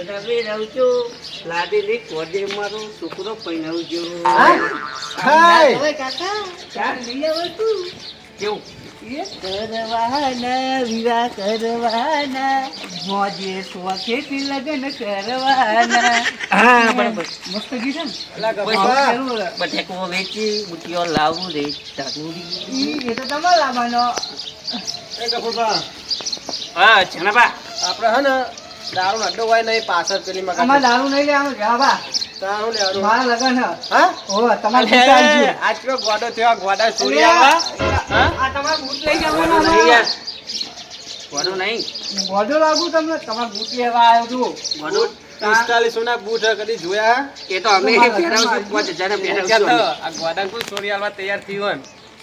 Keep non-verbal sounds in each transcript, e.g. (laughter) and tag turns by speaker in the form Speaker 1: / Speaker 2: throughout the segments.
Speaker 1: રડાવે રવજો લાડેલી કોડે મારો છોકરો પૈણાવજો
Speaker 2: હાય.
Speaker 1: કાકા ચાર લઈ આવો તું. કેવું? કરવાના વિવાહ કરવાના. મોજે શોખેથી લગ્ન કરવાના. હા બરાબર. મસ્ત ગીત છે ને? વેચી બુટીઓ લાવું રે ચાકુડી
Speaker 3: એ તો તમારે લાવવાનો.
Speaker 2: એ ગફુરભા,
Speaker 1: હા જનાબા.
Speaker 2: આપણે હે ને દારૂનો અડ્ડો હોય નહીં પાછળ પેલી મકાન
Speaker 3: અમારે દારૂ નહીં લેવાનું છે હા બા.
Speaker 2: લેવાનું?
Speaker 3: મારા લગન હા? ઓવે, તમારે
Speaker 2: અલે,
Speaker 3: બૂટ
Speaker 2: આજ કેવો ગોડો થયો, ગોડા ચોરી આવા?
Speaker 3: આ તમારે બૂટ લઈ
Speaker 1: કોનું નહીં
Speaker 3: જવાના
Speaker 1: યાર. કોનું નહીં.
Speaker 3: મોઢું લાગુ તમને? તમારે બૂટ લેવા આવ્યો છું.
Speaker 1: કોનું
Speaker 2: પિસ્તાલીસોના બૂટ હે, કદી જોયા?
Speaker 1: એ તો અમે પહેરાવશું પાંચ હજારના પહેરાવશું
Speaker 2: આ ગોડાને કોઈ ચોરી આલવા તૈયાર થયું હોય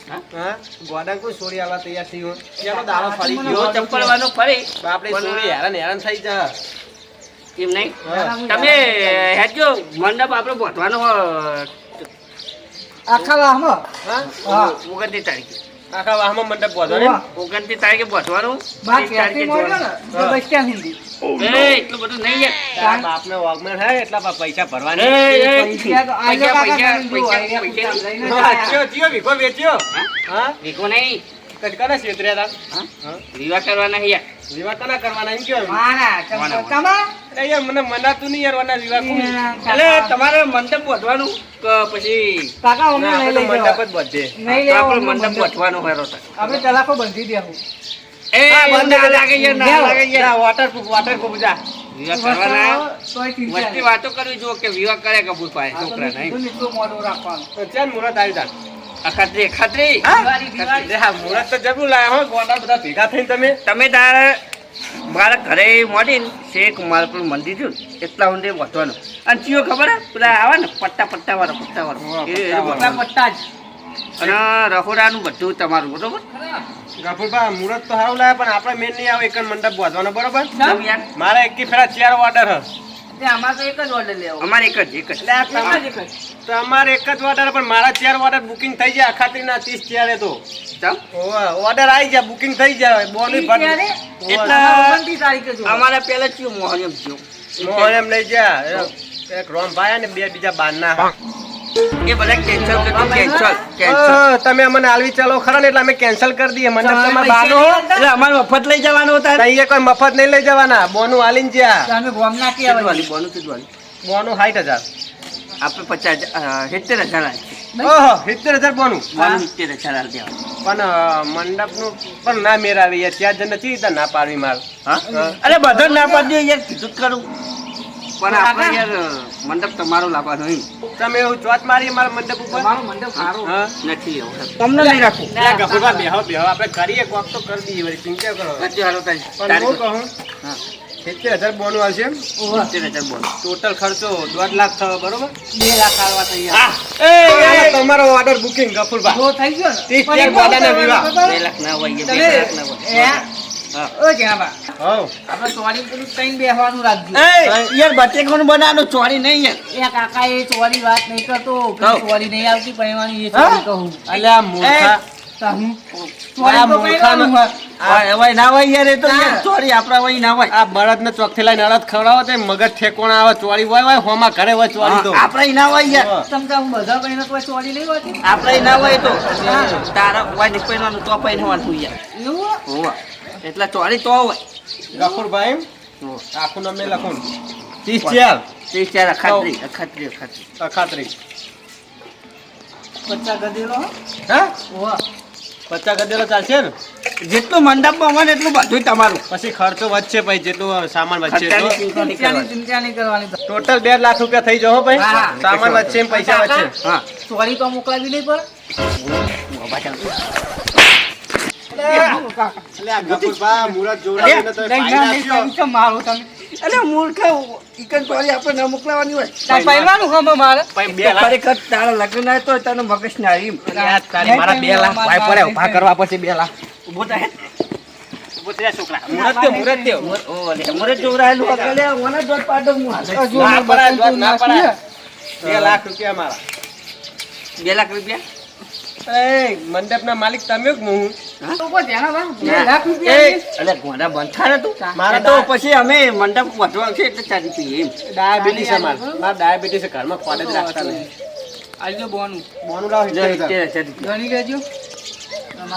Speaker 2: ને?
Speaker 1: હા?
Speaker 2: હા? ગોડાને કોઈ ચોરી આલવા તૈયાર થયું હોય? ચાલો દાડો ફરી ગયો.
Speaker 1: ચંપલવાનું ફરી
Speaker 2: આપણે
Speaker 1: પણ
Speaker 2: ચોરી હેરાન હેરાન થઈ જા
Speaker 1: એમ નહીં
Speaker 2: હા.
Speaker 1: તમે હેજો મંડપ આપણે બોધવાનો
Speaker 3: આખા વાહમાં
Speaker 2: હા?
Speaker 1: ઓગણત્રીસ તારીખે
Speaker 2: આખા વાહમાં મંડપ બાંધો ને?
Speaker 1: ઓગણત્રીસ તારીખે બોધવાનું
Speaker 3: બાર
Speaker 1: તારીખે
Speaker 3: કેફી મળ્યો ને તો
Speaker 2: હા.
Speaker 3: બસ
Speaker 1: ત્યાં. એ એટલું બધું નહીં યાર.
Speaker 2: હે એટલા પૈસા
Speaker 3: પૈસા
Speaker 1: પૈસા, પૈસા,
Speaker 3: જુઓ,
Speaker 2: વેચ્યો હા?
Speaker 1: નહીં? વિવાહ કરવાના યાર.
Speaker 2: વિવાહ કના કરવાના એમ કયો? યાર મને મનાતું નહીં યાર વાના વિવાહ કોણ?
Speaker 1: એટલે તમારે મંડપ વધવાનું પછી
Speaker 3: કાકા.
Speaker 2: મંડપ જ બધે
Speaker 3: નહીં
Speaker 1: મંડપ. બોધવાનું હોય
Speaker 3: આપણે તલાખો બંધી દેવું
Speaker 1: એ ના લાગે ના લાગે
Speaker 2: જા.
Speaker 1: વિવાહ કરવાના. વાતો કરવી જો કે વિવાહ કરે કબૂલ પાડે
Speaker 3: તો
Speaker 1: છોકરા નહીં
Speaker 3: મીઠું મીઠું રાખવાનું.
Speaker 2: તો ચાલ મુહૂર્ત આવી જા.
Speaker 1: અખાત્રી અખાત્રી
Speaker 3: દિવાળી, દિવાળી.
Speaker 2: લે, હા, મુહૂર્ત તો જરૂર લાયા હો, ગોંડા બધા ભેગા થઈને તમે
Speaker 1: તમે તારે મારા ઘરે મોડીને શેખ મારા પેલું મંદિર થયું ને, એટલા ઊંડે વધવાનું અને ચિયો ખબર હે? પેલા આવે ને પટ્ટા પટ્ટા વાળા પટ્ટા વાળા
Speaker 2: પટ્ટા.
Speaker 3: પટ્ટા જ.
Speaker 1: અને રખોડાનું બધું તમારું બરોબર
Speaker 2: ગફુરભા, મુહૂર્ત તો સારું લાવે પણ આપણે મેન નહીં આવે એક મંડપ બાંધવાનો બરોબર? મારે એકી ફેરા ચાર ઓર્ડર હે.
Speaker 3: તે એક જ order લેવો.
Speaker 1: અમારે એક જ એક જ.
Speaker 2: એટલે આ
Speaker 3: એક જ,
Speaker 2: તમારે
Speaker 3: એક જ.
Speaker 2: તો અમારે એક જ ઓર્ડર પણ મારા ચાર ઓર્ડર બુકિંગ થઈ જાય અખાત્રીના ત્રીસ ચારે તો? ઓર્ડર આવી જાય બુકિંગ થઈ જાય બોલી?
Speaker 1: એટલે. અમારે પહેલા ચિયો મોહરમ થયો.
Speaker 2: મોહન એમ લઈ જા. એક રોમભાઈ ને બે બીજા બારના
Speaker 1: એ બધા કેન્સલ કરી કેન્સલ કેન્સલ
Speaker 2: તમે અમને આલવી ચાલો ખરા ને? એટલે અમે કેન્સલ કરી દઈએ. મંડપ
Speaker 3: તમારે
Speaker 2: બાનો
Speaker 1: એટલે અમારે મફત લઈ જવાનું હતા
Speaker 2: અહીંયા કોઈ મફત નહીં લઈ જવાના. બોનું આલીને જ્યાં.
Speaker 3: અમે ગોમના નાખી
Speaker 1: આવવાની બોનું છે
Speaker 2: બોનું સાઠ હજાર.
Speaker 1: આપણે પચાસ હજાર સિત્તેર હજાર
Speaker 2: ઓહો સિત્તેર હજાર બોનું.
Speaker 1: સિત્તેર હજાર આલ દેવા.
Speaker 2: પણ મંડપનું પણ ના મેર આવી યાર ત્યાં જ નથી ના પાડવી માર.
Speaker 1: અરે બધા ના પાડી યાર. કીધું કરું. પણ આપણે યાર મંડપ તમારો લાવવાનો નહીં
Speaker 2: તમે એવું ચોત મારી મારા મંડપ ઉપર?
Speaker 3: મારો મંડપ સારો.
Speaker 1: નથી તમને લઈ
Speaker 2: રાખો. ગફુરભા, બેહો બેહો. આપણે કરીએ કોક તો કરી દઈએ વળી ચિંતા કરો.
Speaker 1: નથી હાલો તારી
Speaker 2: પણ હું કહું
Speaker 1: હા.
Speaker 2: સિત્તેર હજાર બોનું આવશે એમ.
Speaker 1: સિત્તેર હજાર બોન
Speaker 2: ટોટલ ખર્ચો દોઢ લાખ થયો બરોબર?
Speaker 3: બે લાખ આવવા તૈયાર.
Speaker 2: તમારો ઓર્ડર બુકિંગ ગફુરભા
Speaker 3: થઈ ગયો
Speaker 2: ત્રીસ ચાર
Speaker 3: એમાં
Speaker 2: વિવાહ.
Speaker 1: બે લાખ ના હોય બે લાખ ના હોય.
Speaker 3: ઓ બા.
Speaker 2: હવ.
Speaker 3: આપણે ચોરી પેલું કઈ બેસવાનું રાખજો.
Speaker 1: એ યાર બટેકાનું બનાવવાનું ચોરી નહીં યાર.
Speaker 3: એ કાકા એ ચોરી વાત નહીં કરતો ચોરી નહીં આવતી પહેરવાની એ ચોરી કહું.
Speaker 2: અલ્યા મૂર્ખા.
Speaker 3: તો હું.
Speaker 2: આ
Speaker 3: ચોરી તો
Speaker 2: મૂર્ખાનું-
Speaker 3: પહેરવાનું હોય.
Speaker 1: હોય હોય ના હોય યાર એ તો
Speaker 3: ના.
Speaker 1: યાર ચોરી આપણા હોય ના હોય.
Speaker 2: આ બળદ ને ચોકથી લઈને અડદ ખવડાવો તે મગજ ઠેકોણા આવે ચોરી હોય હોય હોમાં ઘરે હોય ચોરી તો.
Speaker 1: આપડે ના હોય યાર.
Speaker 2: હા.
Speaker 3: હું બધા ચોરી લઈ
Speaker 1: આપણે ના હોય તો.
Speaker 3: હા.
Speaker 1: તારા હોય ને પહેરવાનું તો પહેરવાનું યાર.
Speaker 3: એવું? હોય?
Speaker 1: હોવા. એટલે ચોરી તો હોય
Speaker 2: ગફુરભાઈ. આખું નામે લખું ત્રીસ ચાર
Speaker 1: ત્રીસ ચાર અખાત્રી અખાત્રી અખાત્રી
Speaker 2: અખાત્રી
Speaker 3: પચાસ ગધેડો હા હોવા.
Speaker 2: પચાસ ગદેલો ચાલશે ને
Speaker 1: જેટલું મંડપમાં હોય એટલું બધું તમારું
Speaker 2: પછી ખર્ચો વધશે ભાઈ જેટલું સામાન વધશે. ટોટલ બે લાખ રૂપિયા થઈ જવો ભાઈ સામાન વધશે પૈસા વધશે
Speaker 1: હા
Speaker 3: ચોરી તો મોકલાવી નહીં પડે
Speaker 1: અરે મૂર્ખ ઈકન ચોરી આપણે ન મોકલાવાની હોય
Speaker 3: પહેરવાનું ખબર મારે
Speaker 2: બે લાખ
Speaker 1: ખરેખર તારા લગ્ન ના તો તને મગજ ના આવી
Speaker 2: અરે આ તારી મારા બે લાખ ભાઈ પડે ઊભા કરવા પછી બે લાખ
Speaker 1: ઊભો થાય
Speaker 2: છોકરા મુરત દે મુરત દે
Speaker 1: ઓ લે મરે જોરાયેલું અગલે પાડો હું
Speaker 2: ના પડાય, ના પડાય. બે લાખ રૂપિયા મારા
Speaker 1: બે લાખ રૂપિયા એ મંડપના માલિક તમે હું ડાયાબિટીસ ઘરમાં ખોટ જ રાખતા નહીં.
Speaker 3: આલજો બોનું.
Speaker 2: બોનું લાવો.
Speaker 3: ગણી લેજો.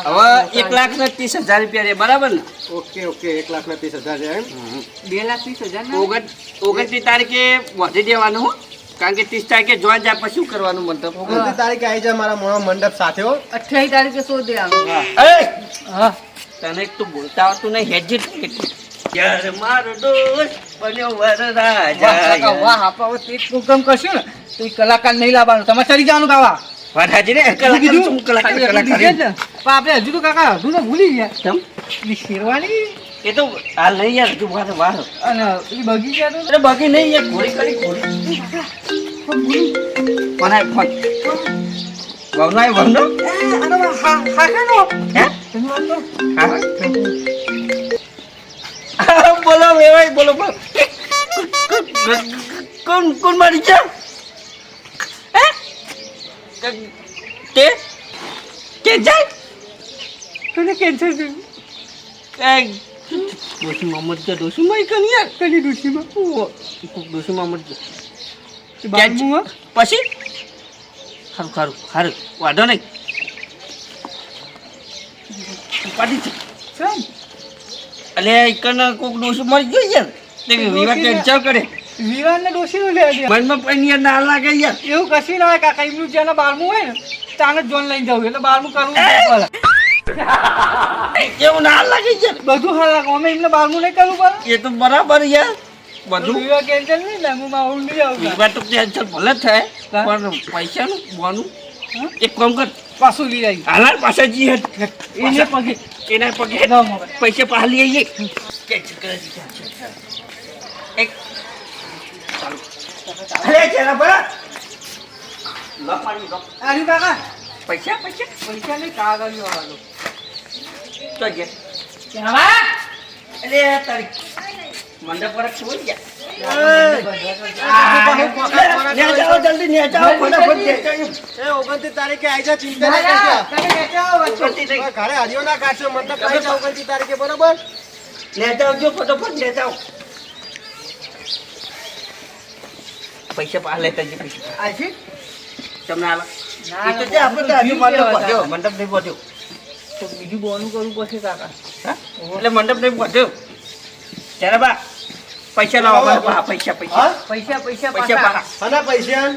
Speaker 1: હવે એક લાખ ને ત્રીસ હજાર રૂપિયા છે બરાબર ને?
Speaker 2: ઓકે ઓકે એક લાખ ને ત્રીસ હજાર
Speaker 3: બે લાખ ત્રીસ હજાર ના?
Speaker 1: ઓગણ ઓગણત્રીસ તારીખે વધી દેવાનું હો. કારણ કે ત્રીસ તારીખે જોઈન જાય પછી શું કરવાનું મંડપ?
Speaker 2: ઓગણત્રીસ તારીખે આવી જાય મારા મોણા મંડપ સાથે હો.
Speaker 3: અઠ્યાવીસ તારીખે શોધ દેવાનું.
Speaker 1: તને તું તો બોલતા આવડતું નહીં હેજી યાર મારો દોસ્ત બન્યો વરરાજા
Speaker 3: વાહ, હવે તે પ્રોગ્રામ કરશું ને તો એ કલાકાર નહીં લાવવાનું. તમારે ચડી જવાનું ગાવા
Speaker 1: વરરાજી ને કલાકાર શું
Speaker 3: આપણે હજુ તો કાકા હજુ તો ભૂલી ગયા.
Speaker 1: કેમ?
Speaker 3: શેરવાની?
Speaker 1: એ તો હાલ નહીં યાર તું વાર વાર
Speaker 3: અને પેલી બગીચા તો?
Speaker 1: અરે બગી નહીં યાર ઘોડી કરી ઘોડી મને ફોન? વવનો આય વવનો હે હા બોલો વેવાય બોલો બોલો. કોણ કોણ મારી છે? હે? કે કે? જાય?
Speaker 3: તને કેન્સર થયું
Speaker 1: કઈ ડોસી મોહમ્મદ કે ડોસી માઈ કન યાર
Speaker 3: કની ડોશીમાં
Speaker 1: ડોસી મોહમ્મદ પછી? ખારું ખારું ખારું વાંધો નહીં પાડી અલે એકન કોક ડોસી મરી ગયો યાર. તે વિવાહ ટેન્શન કરે
Speaker 3: વિવાનને ડોશીનું લે
Speaker 1: મનમાં પણ યાર ના લાગે યાર.
Speaker 3: એવું કશું ના કાકા એમનું બારમું હોય ને જ જોન લઈને જવું એટલે બારમું કરવું (laughs)
Speaker 1: એવું ના લાગે છે.
Speaker 3: બધું હાલ લાગે. અમે એમને બારમું નહીં કરવું પડે.
Speaker 1: એ તો બરાબર યાર બધું
Speaker 3: વિવાહ કેન્સલ નહીં ને હું આવું નહીં
Speaker 1: વિવાહ તો ટેન્શન ભલે જ થાય. પણ પૈસાનું બોનું એક કામ કર.
Speaker 3: પાછું લઈ આવી
Speaker 1: હાલાર પાસે જઈએ.
Speaker 3: એને પગે.
Speaker 1: એના પગે પૈસા પાછા લઈ આવીએ. એક. અરે પાણી પૈસા પૈસા.
Speaker 3: પૈસા નહીં કાગળિયો વાળો.
Speaker 1: તો જે.
Speaker 3: ક્યાં
Speaker 1: અરે તારી મંડપ પર છોડી જા. જલ્દી
Speaker 2: ઓગણત્રીસ તારીખે આવી જાય ચિંતા. ઘરે હરિયો ના કાઢશો મંડપ ઓગણત્રીસ તારીખે બરોબર?
Speaker 1: ને જાઓ જો ફટાફટ ને જાઓ. પૈસા પાછા લેતા પૈસા? તમને એ તો જે આપણે તો હજુ મંડપ
Speaker 3: કેવા
Speaker 1: મંડપ નહીં વધ્યો
Speaker 3: તો બીજું બોનું કરવું પડશે કાકા.
Speaker 1: એટલે મંડપ નહીં વધ્યો ત્યારે બા પૈસા લાવો મારા પૈસા પૈસા. પૈસા
Speaker 3: પૈસા પૈસા પાછા.
Speaker 1: પાછા.
Speaker 2: આના પૈસા?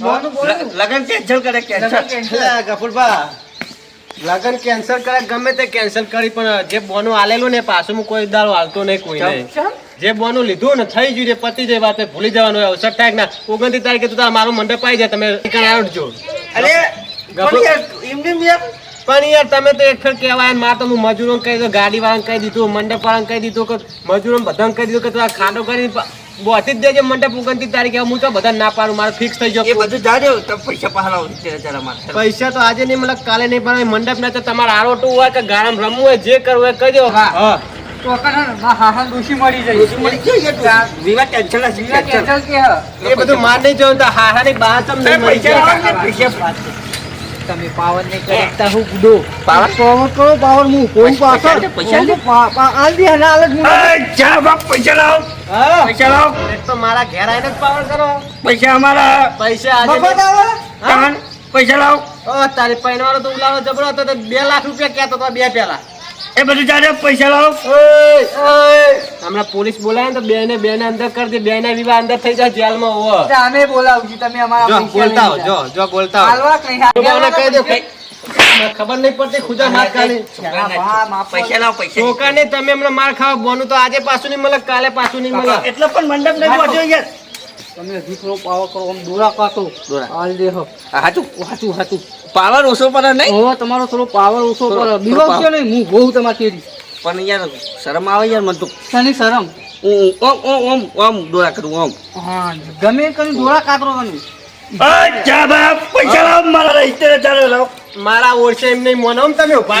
Speaker 3: બોનું બોનું
Speaker 1: લ- લગન કેન્સલ કરે કેન્સલ
Speaker 2: ગફુરભા લગન કેન્સલ કરે ગમે તે કેન્સલ કરી પણ જે બોનું આલેલું ને પાછું કોઈ દારો હાલતો નહીં કોઈ નહીં. જે બોનું લીધું ને થઈ ગયું છે પતી જાય વાત ભૂલી જવાનું અવસર થાય કે ના? ઓગણત્રીસ તારીખે તો મારું મંડપ આવી જાય તમે આવજો.
Speaker 1: અરે
Speaker 2: ગફુર-
Speaker 1: પણ યાર એમને યાર?
Speaker 2: પણ યાર તમે તો એક ખર કહેવાય મારે તો હું મજૂરોને કહી દઉં ગાડી વાળાને કહી દીધું મંડપ વાળાને કહી દીધું કે મજૂરોને બધાને કહી દીધું કે તું આ ખાડો કરી બોતી જ દેજે મંડપ ઓગણત્રીસ તારીખે હું તો બધા ના પાડું મારે ફિક્સ થઈ
Speaker 1: એ બધું જાજો તમે પૈસા જરા
Speaker 2: પૈસા તો આજે નહીં મતલબ કાલે નહીં પણ મંડપ ના તો તમારે આરોટું હોય કે ગાળામાં રમવું હોય જે કરવું હોય કહી દો
Speaker 3: હા.
Speaker 2: તમ
Speaker 1: પૈસા
Speaker 2: જાય.
Speaker 1: લાવો
Speaker 3: તમે પાવર નહીં કરતા હું ગુડો.
Speaker 1: પાવર?
Speaker 3: પાવર કરો પાવર હું કોણ પાછળ.
Speaker 1: પૈસા દે.
Speaker 3: હના આલ જ હું
Speaker 1: અરે, જા બાપ, પૈસા લાવો. પૈસા લાવો.
Speaker 2: તો મારા ઘેર આવીને જ પાવર કરો.
Speaker 1: પૈસા અમારા
Speaker 2: પૈસા આજે
Speaker 3: મફત આવે
Speaker 1: પૈસા લાવો.
Speaker 2: ઓ, તારી પૈણવાનો તો ઉલાવો જબરો હતો તો બે લાખ રૂપિયા કહેતો તો બે પેલા.
Speaker 1: એ બધું જાજો પૈસા લાવો.
Speaker 2: ઓય, ઓય. હમણાં પોલીસ બોલાય તો બે ને બે ને અંદર કરી દે બે ને વિવાહ અંદર થઈ જાય જેલમાં હોવો.
Speaker 3: અમે બોલાવજી તમે અમારા પૈસા
Speaker 2: બોલતા હો જો જો બોલતા હો કહી દો ખબર નહીં પડતી ખુદા માર ખાલી.
Speaker 1: પૈસા લાવો પૈસા
Speaker 2: છોકરાને તમે હમણાં માર ખાવા બોનું તો આજે પાછું નહીં મળે કાલે પાછું નહીં મળે.
Speaker 1: એટલે પણ મંડપ નહીં યાર.
Speaker 3: તમે દીકરો પાવર કરો આમ દોરા કાતો
Speaker 1: દોરા.
Speaker 3: હાલ દેહો.
Speaker 1: હાચું?
Speaker 3: હાચું હાચું.
Speaker 1: પાવર ઓછો પડે નહીં?
Speaker 3: હો તમારો થોડો પાવર ઓછો
Speaker 1: થોડો-
Speaker 3: પર
Speaker 1: થોડો
Speaker 3: બીવો
Speaker 1: power.
Speaker 3: નહીં? હું બહુ તમારી કેરી
Speaker 1: પણ યાર શરમ આવે યાર મને તો.
Speaker 3: શની શરમ?
Speaker 1: ઓ ઓમ ઓમ ઓમ ઓમ દોરા કરું ઓમ.
Speaker 3: હા ગમે કરી દોરા કાતરો
Speaker 1: લાવો મારા
Speaker 2: ઓળશે એમ નહીં મોનો તમે
Speaker 3: ઊભા